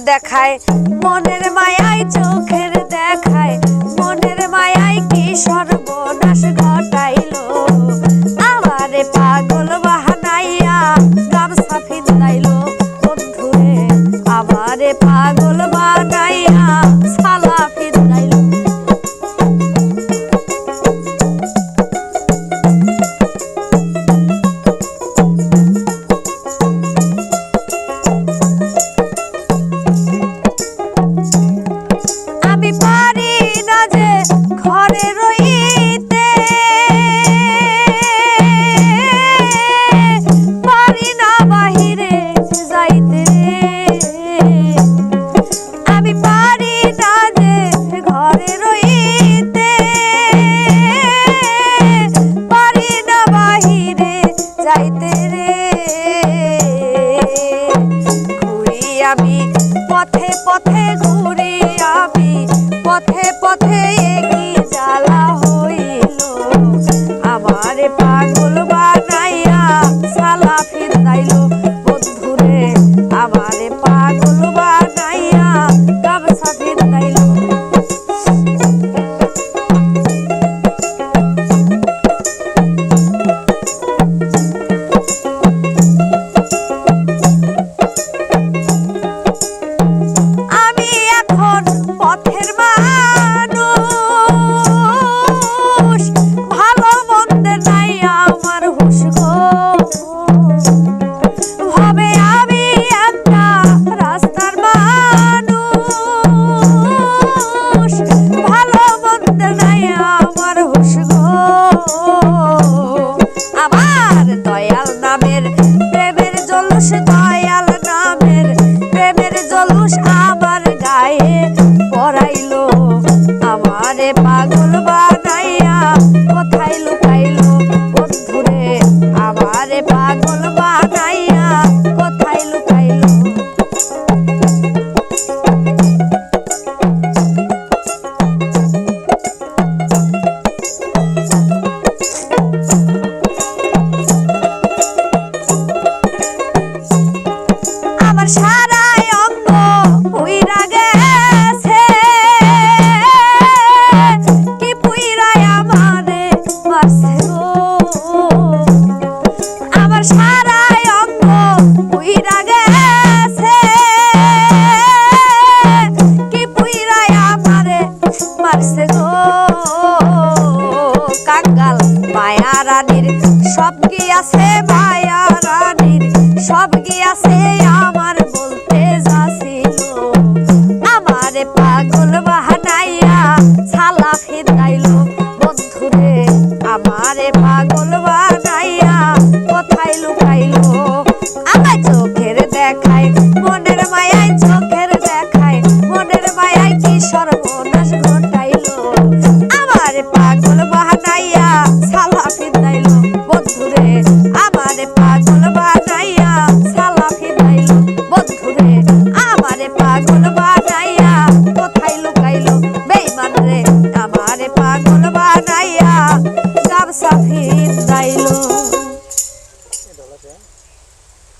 দেখায়, মনের মায়ায় চোখের দেখায়, মনের মায়ায় কি সর্বনাশ ঘটাইল? আমারে পাগল বাহানাইয়া গামছা ফিন্দাইলো বন্ধুরে, আমারে পাগল বানাইয়া আমারে পাগল বানাইয়া, কোথায় লুকাইলো? আমার সারা অঙ্গ পুইরা গেছে। কি পুইরাই আমারে মারছে গো? মায়া রানীর সব কি আছে মায়া রানীর সব কি আছে আমার বলতে যাছিল আমারে পাগল বাহানাইয়া ছালা ফিরাইলো বন্ধুরে, আমারে পাগল বানাইয়া কোথায় লুকাইলো। আমার চোখের দেখায়, মনের মায়ায় চোখের দেখায়, মনের মায়ায় কি সর্বনাশ